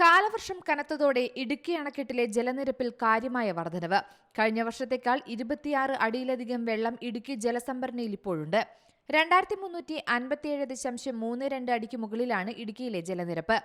കാലവർഷം കനത്തതോടെ ഇടുക്കി അണക്കെട്ടിലെ ജലനിരപ്പിൽ കാര്യമായ വർധനവ്. കഴിഞ്ഞ വർഷത്തേക്കാൾ ഇരുപത്തിയാറ് അടിയിലധികം വെള്ളം ഇടുക്കി ജലസംഭരണിയിൽ ഇപ്പോഴുണ്ട്. രണ്ടായിരത്തി മുന്നൂറ്റി അൻപത്തിയേഴ് ദശാംശം മൂന്ന് രണ്ട് അടിക്ക് മുകളിലാണ് ഇടുക്കിയിലെ ജലനിരപ്പ്.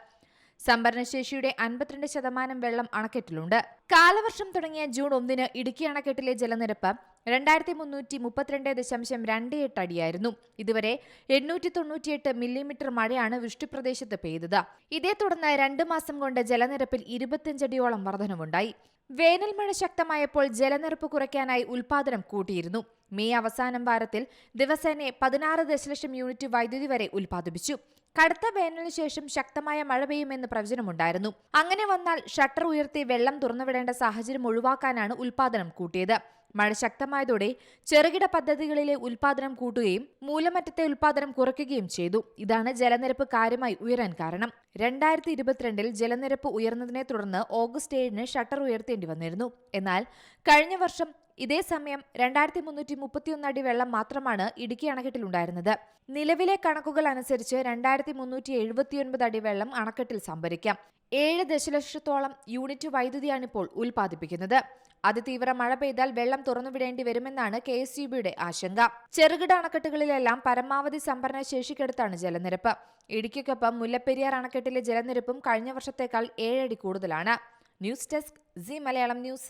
സംഭരണശേഷിയുടെ അൻപത്തിരണ്ട് ശതമാനം വെള്ളം അണക്കെട്ടിലുണ്ട്. കാലവർഷം തുടങ്ങിയ ജൂൺ ഒന്നിന് ഇടുക്കി അണക്കെട്ടിലെ ജലനിരപ്പ് രണ്ടായിരത്തി മുന്നൂറ്റി മുപ്പത്തിരണ്ട് ദശാംശം രണ്ട് എട്ട് അടിയായിരുന്നു. ഇതുവരെ എണ്ണൂറ്റി തൊണ്ണൂറ്റിയെട്ട് മില്ലിമീറ്റർ മഴയാണ് വൃഷ്ടിപ്രദേശത്ത് പെയ്തത്. ഇതേ തുടർന്ന് രണ്ട് മാസം കൊണ്ട് ജലനിരപ്പിൽ ഇരുപത്തിയഞ്ചടിയോളം വർധനവുണ്ടായി. വേനൽ മഴ ശക്തമായപ്പോൾ ജലനിരപ്പ് കുറയ്ക്കാനായി ഉൽപാദനം കൂട്ടിയിരുന്നു. മെയ് അവസാനം വാരത്തിൽ ദിവസേന പതിനാറ് ദശലക്ഷം യൂണിറ്റ് വൈദ്യുതി വരെ ഉൽപ്പാദിപ്പിച്ചു കടുത്ത വേനലിന് ശേഷം ശക്തമായ മഴ പെയ്യുമെന്ന് പ്രവചനമുണ്ടായിരുന്നു. അങ്ങനെ വന്നാൽ ഷട്ടർ ഉയർത്തി വെള്ളം തുറന്നുവിടേണ്ട സാഹചര്യം ഒഴിവാക്കാനാണ് ഉൽപാദനം കൂട്ടിയത്. മഴ ശക്തമായതോടെ ചെറുകിട പദ്ധതികളിലെ ഉൽപാദനം കൂട്ടുകയും മൂലമറ്റത്തെ ഉൽപാദനം കുറയ്ക്കുകയും ചെയ്തു. ഇതാണ് ജലനിരപ്പ് കാര്യമായി ഉയരാൻ കാരണം. രണ്ടായിരത്തി ഇരുപത്തിരണ്ടിൽ ജലനിരപ്പ് ഉയർന്നതിനെ തുടർന്ന് ഓഗസ്റ്റ് ഏഴിന് ഷട്ടർ ഉയർത്തേണ്ടി വന്നിരുന്നു. എന്നാൽ കഴിഞ്ഞ വർഷം ഇതേ സമയം രണ്ടായിരത്തി മുന്നൂറ്റി മുപ്പത്തിയൊന്ന് അടി വെള്ളം മാത്രമാണ് ഇടുക്കി അണക്കെട്ടിലുണ്ടായിരുന്നത്. നിലവിലെ കണക്കുകൾ അനുസരിച്ച് രണ്ടായിരത്തി മുന്നൂറ്റി എഴുപത്തിയൊൻപത് അടി വെള്ളം അണക്കെട്ടിൽ സംഭരിക്കാം. ഏഴ് ദശലക്ഷത്തോളം യൂണിറ്റ് വൈദ്യുതിയാണ് ഇപ്പോൾ ഉൽപ്പാദിപ്പിക്കുന്നത്. അതിതീവ്ര മഴ പെയ്താൽ വെള്ളം തുറന്നുവിടേണ്ടി വരുമെന്നാണ് കെ എസ് യു ബിയുടെ ആശങ്ക. ചെറുകിട അണക്കെട്ടുകളിലെല്ലാം പരമാവധി സംഭരണ ശേഷിക്കടുത്താണ് ജലനിരപ്പ്. ഇടുക്കിക്കൊപ്പം മുല്ലപ്പെരിയാർ അണക്കെട്ടിലെ ജലനിരപ്പും കഴിഞ്ഞ വർഷത്തേക്കാൾ ഏഴടി കൂടുതലാണ്. News desk Zee Malayalam news.